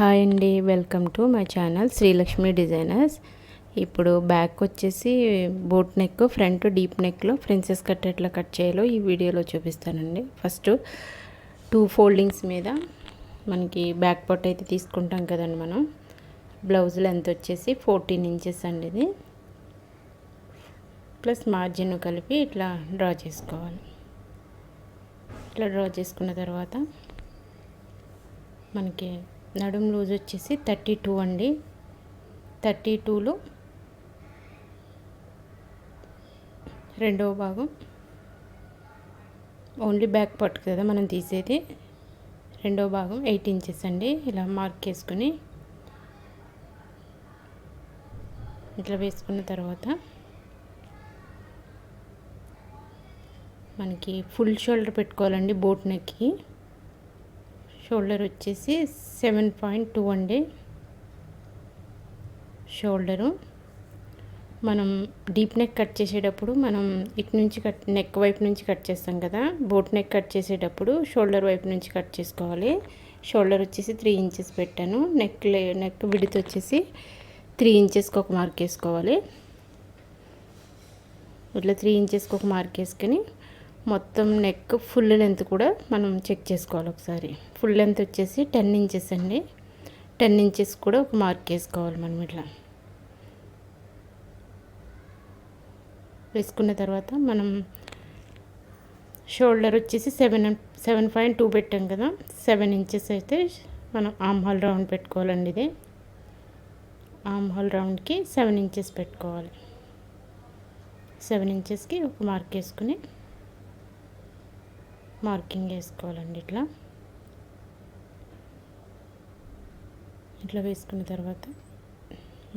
Hi అండి welcome to my channel Srilakshmi designers. ఇప్పుడు back వచ్చేసి బోట్ నెక్ ఫ్రంట్ డీప్ నెక్లో ప్రిన్సెస్ కట్ ఎట్లా కట్ చేయాలో ఈ వీడియోలో చూపిస్తానండి. ఫస్ట్ టూ ఫోల్డింగ్స్ మీద మనకి బ్యాక్ పార్ట్ అయితే తీసుకుంటాం కదండి మనం. బ్లౌజ్ లెంత్ వచ్చేసి ఫోర్టీన్ ఇంచెస్ అండి ఇది. ప్లస్ మార్జిన్ కలిపి ఇట్లా డ్రా చేసుకోవాలి. ఇట్లా డ్రా చేసుకున్న తర్వాత మనకి నడుం లూజ్ వచ్చేసి థర్టీ టూ అండి. థర్టీ టూలో రెండవ భాగం. ఓన్లీ బ్యాక్ పార్ట్ కదా మనం తీసేది. రెండవ భాగం ఎయిట్ ఇంచెస్ అండి. ఇలా మార్క్ చేసుకుని ఇట్లా వేసుకున్న తర్వాత మనకి ఫుల్ షోల్డర్ పెట్టుకోవాలండి బోట్ నెక్కి. షోల్డర్ వచ్చేసి సెవెన్ పాయింట్ టూ అండి షోల్డరు. మనం డీప్ నెక్ కట్ చేసేటప్పుడు మనం ఇటు నుంచి కట్ నెక్ వైపు నుంచి కట్ చేస్తాం కదా బోట్ నెక్ కట్ చేసేటప్పుడు షోల్డర్ వైపు నుంచి కట్ చేసుకోవాలి. షోల్డర్ వచ్చేసి త్రీ ఇంచెస్ పెట్టాను. నెక్ నెక్ విడిత్ వచ్చేసి త్రీ ఇంచెస్కి ఒక మార్క్ వేసుకోవాలి. ఇట్లా త్రీ ఇంచెస్కి ఒక మార్క్ వేసుకొని మొత్తం నెక్ ఫుల్ లెంత్ కూడా మనం చెక్ చేసుకోవాలి ఒకసారి. ఫుల్ లెంత్ వచ్చేసి టెన్ ఇంచెస్ అండి. టెన్ ఇంచెస్ కూడా ఒక మార్క్ వేసుకోవాలి మనం ఇట్లా. వేసుకున్న తర్వాత మనం షోల్డర్ వచ్చేసి సెవెన్ సెవెన్ పాయింట్ టూ పెట్టాం కదా. సెవెన్ ఇంచెస్ అయితే మనం ఆమ్ హాల్ రౌండ్ పెట్టుకోవాలండి ఇది. ఆమ్ హాల్ రౌండ్కి సెవెన్ ఇంచెస్ పెట్టుకోవాలి. సెవెన్ ఇంచెస్కి ఒక మార్క్ వేసుకుని మార్కింగ్ వేసుకోవాలండి ఇట్లా. ఇట్లా వేసుకున్న తర్వాత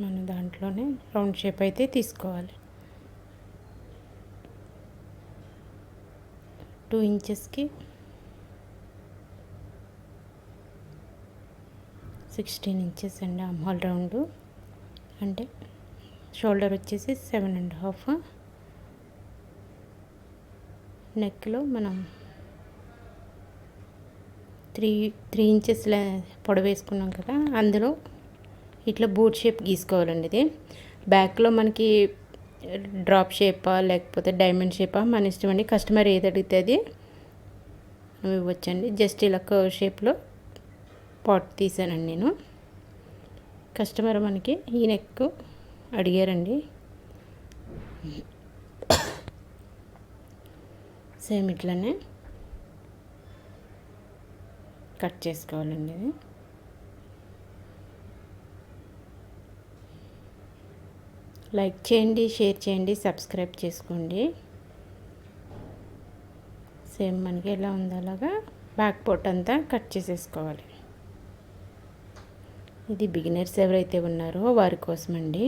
మనం దాంట్లోనే రౌండ్ షేప్ అయితే తీసుకోవాలి. టూ ఇంచెస్కి సిక్స్టీన్ ఇంచెస్ అండి అమ్మాల్ రౌండ్. అంటే షోల్డర్ వచ్చేసి సెవెన్ అండ్ హాఫ్. నెక్లో మనం త్రీ త్రీ ఇంచెస్ పొడవు వేసుకున్నాం కదా అందులో ఇట్లా బూట్ షేప్ గీసుకోవాలండి ఇది. బ్యాక్లో మనకి డ్రాప్ షేపా లేకపోతే డైమండ్ షేపా మన ఇష్టం అండి. కస్టమర్ ఏది అడిగితే అది ఇవ్వచ్చండి. జస్ట్ ఇలా కర్వ్ షేప్లో పాట్ తీసానండి నేను. కస్టమర్ మనకి ఈ నెక్ అడిగారండి. సేమ్ ఇట్లనే. కట్ చేసుకోవాలండి ఇది. లైక్ చేయండి షేర్ చేయండి సబ్స్క్రైబ్ చేసుకోండి. సేమ్ మనకి ఎలా ఉందో అలాగా బ్యాక్ పోట్ అంతా కట్ చేసేసుకోవాలి. ఇది బిగినర్స్ ఎవరైతే ఉన్నారో వారి కోసమండి.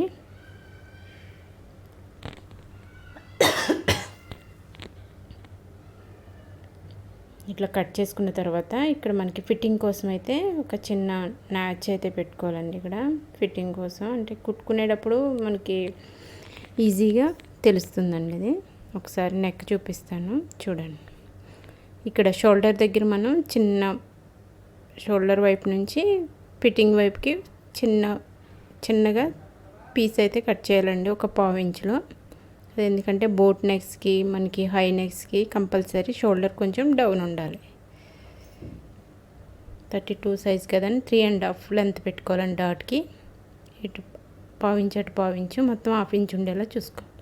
ఇట్లా కట్ చేసుకున్న తర్వాత ఇక్కడ మనకి ఫిట్టింగ్ కోసం అయితే ఒక చిన్న నాచ్ అయితే పెట్టుకోవాలండి ఇక్కడ. ఫిట్టింగ్ కోసం. అంటే కుట్టుకునేటప్పుడు మనకి ఈజీగా తెలుస్తుందండి ఇది. ఒకసారి నెక్ చూపిస్తాను. చూడండి. ఇక్కడ షోల్డర్ దగ్గర మనం చిన్న షోల్డర్ వైపు నుంచి ఫిట్టింగ్ వైపుకి చిన్న చిన్నగా పీస్ అయితే కట్ చేయాలండి ఒక పావు ఇంచులో. ఎందుకంటే బోట్ నెక్స్కి మనకి హై నెక్స్కి కంపల్సరీ షోల్డర్ కొంచెం డౌన్ ఉండాలి. థర్టీ టూ సైజ్ కదండి త్రీ అండ్ హాఫ్ లెంత్ పెట్టుకోవాలండి డాట్కి. ఇటు పావించు అటు పావించు మొత్తం హాఫ్ ఇంచ్ ఉండేలా చూసుకోవాలి.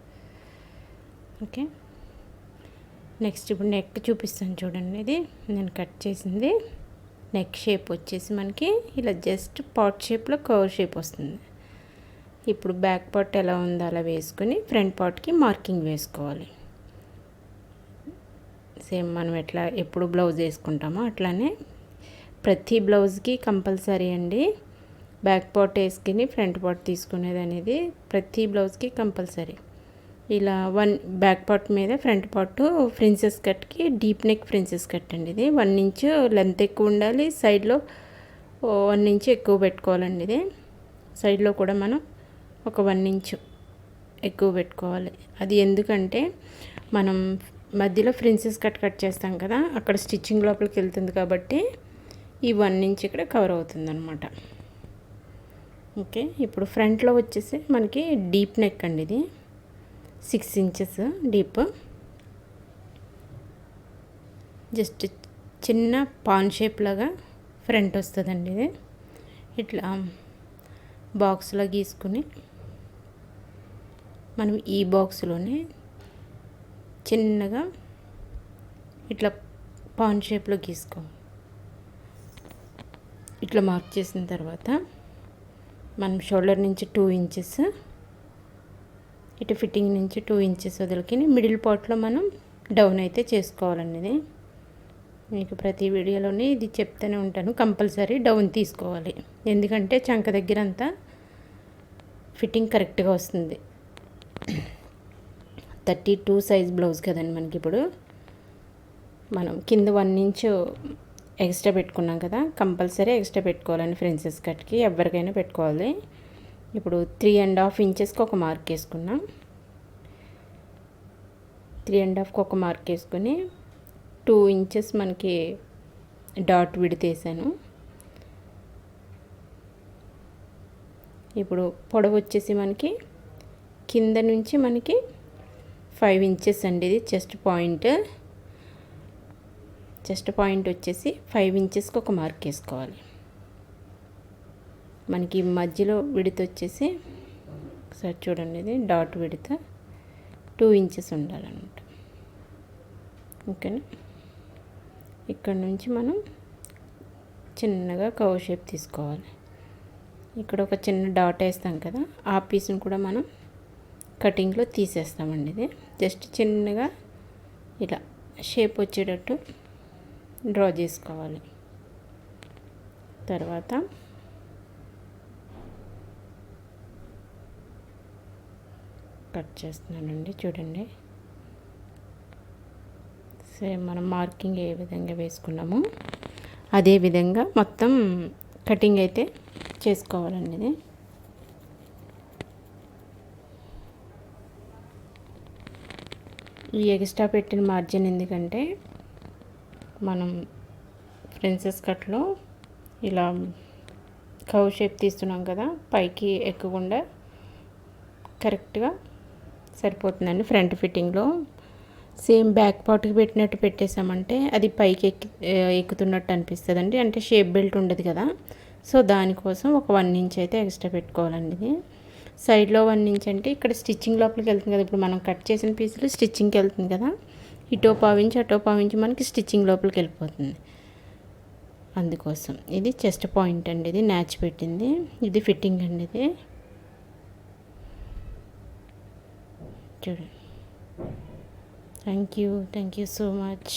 ఓకే. నెక్స్ట్ ఇప్పుడు నెక్ చూపిస్తాను చూడండి ఇది. నేను కట్ చేసింది. నెక్ షేప్ వచ్చేసి మనకి ఇలా జస్ట్ పాట్ షేప్లో కవర్ షేప్ వస్తుంది. ఇప్పుడు బ్యాక్ పార్ట్ ఎలా ఉందో అలా వేసుకుని ఫ్రంట్ పార్ట్కి మార్కింగ్ వేసుకోవాలి. సేమ్ మనం ఎట్లా ఎప్పుడు బ్లౌజ్ వేసుకుంటామో అట్లానే ప్రతి బ్లౌజ్కి కంపల్సరీ అండి బ్యాక్ పార్ట్ వేసుకుని ఫ్రంట్ పార్ట్ తీసుకునేది అనేది ప్రతి బ్లౌజ్కి కంపల్సరీ. ఇలా వన్ బ్యాక్ పార్ట్ మీద ఫ్రంట్ పార్ట్ ఫ్రిన్సెస్ కట్కి డీప్ నెక్ ఫ్రిన్సెస్ కట్ అండి ఇది. వన్ ఇంచ్ లెంత్ ఎక్కువ ఉండాలి సైడ్లో వన్ ఇంచ్ ఎక్కువ పెట్టుకోవాలండి ఇది. సైడ్లో కూడా మనం ఒక వన్ ఇంచు ఎక్కువ పెట్టుకోవాలి. అది ఎందుకంటే మనం మధ్యలో ఫ్రిన్సెస్ కట్ కట్ చేస్తాం కదా అక్కడ స్టిచ్చింగ్ లోపలికి వెళ్తుంది కాబట్టి ఈ వన్ ఇంచ్ ఇక్కడ కవర్ అవుతుంది అనమాట ఓకే ఇప్పుడు ఫ్రంట్లో వచ్చేసి మనకి డీప్ నెక్ అండి ఇది. Six inches deep. జస్ట్ చిన్న పాన్ షేప్ లాగా ఫ్రంట్ వస్తుందండి ఇది. ఇట్లా బాక్స్లో గీసుకుని మనం ఈ బాక్స్లోనే చిన్నగా ఇట్లా పాన్ షేప్లో గీసుకో. ఇట్లా మార్క్ చేసిన తర్వాత మనం షోల్డర్ నుంచి టూ ఇంచెస్ ఇటు ఫిట్టింగ్ నుంచి టూ ఇంచెస్ వదిలికి మిడిల్ పార్ట్లో మనం డౌన్ అయితే చేసుకోవాలనేది మీకు ప్రతి వీడియోలోనే ఇది చెప్తూనే ఉంటాను. కంపల్సరీ డౌన్ తీసుకోవాలి. ఎందుకంటే చంక దగ్గర అంతా ఫిట్టింగ్ కరెక్ట్గా వస్తుంది. థర్టీ టూ సైజ్ బ్లౌజ్ కదండి మనకి ఇప్పుడు మనం కింద వన్ ఇంచ్ ఎక్స్ట్రా పెట్టుకున్నాం కదా కంపల్సరీ ఎక్స్ట్రా పెట్టుకోవాలండి ఫ్రెండ్సెస్ కట్కి ఎవరికైనా పెట్టుకోవాలి. ఇప్పుడు త్రీ అండ్ హాఫ్ ఇంచెస్కి ఒక మార్క్ వేసుకున్నాం. త్రీ అండ్ హాఫ్కి ఒక మార్క్ వేసుకొని టూ ఇంచెస్ మనకి డాట్ విడితేసాను ఇప్పుడు పొడవు వచ్చేసి మనకి కింద నుంచి మనకి ఫైవ్ ఇంచెస్ అండి ఇది చెస్ట్ పాయింట్ చెస్ట్ పాయింట్ వచ్చేసి ఫైవ్ ఇంచెస్కి ఒక మార్క్ వేసుకోవాలి. మనకి మధ్యలో విడత వచ్చేసి ఒకసారి చూడండి ఇది డాట్ విడత టూ ఇంచెస్ ఉండాలన్నమాట. ఓకేనా? ఇక్కడ నుంచి మనం చిన్నగా కవ్ షేప్ తీసుకోవాలి. ఇక్కడ ఒక చిన్న డాట్ వేస్తాం కదా ఆ పీస్ని కూడా మనం కటింగ్లో తీసేస్తామండి ఇది. జస్ట్ చిన్నగా ఇలా షేప్ వచ్చేటట్టు డ్రా చేసుకోవాలి. తర్వాత కట్ చేస్తున్నానండి చూడండి. సేమ్ మనం మార్కింగ్ ఏ విధంగా వేసుకున్నామో అదే విధంగా మొత్తం కటింగ్ అయితే చేసుకోవాలండి ఇది. ఈ ఎక్స్ట్రా పెట్టిన మార్జిన్ ఎందుకంటే మనం ప్రిన్సెస్ కట్లో ఇలా కవ్ షేప్ తీస్తున్నాం కదా పైకి ఎక్కకుండా కరెక్ట్గా సరిపోతుందండి. ఫ్రంట్ ఫిట్టింగ్లో సేమ్ బ్యాక్ పార్ట్కి పెట్టినట్టు పెట్టేసామంటే అది పైకి ఎక్కి ఎక్కుతున్నట్టు అనిపిస్తుంది అండి అంటే షేప్ బెల్ట్ ఉండదు కదా సో దానికోసం ఒక వన్ ఇంచ్ అయితే ఎక్స్ట్రా పెట్టుకోవాలండి ఇది. సైడ్లో వన్ ఇంచ్ అంటే ఇక్కడ స్టిచ్చింగ్ లోపలికి వెళ్తుంది కదా. ఇప్పుడు మనం కట్ చేసిన పీసులు స్టిచ్చింగ్కి వెళ్తుంది కదా. ఇటో పావించి అటో పావించి మనకి స్టిచ్చింగ్ లోపలికి వెళ్ళిపోతుంది. అందుకోసం ఇది చెస్ట్ పాయింట్ అండి ఇది న్యాచ్ పెట్టింది. ఇది ఫిట్టింగ్ అండి ఇది. చూడండి. Thank you thank you so much.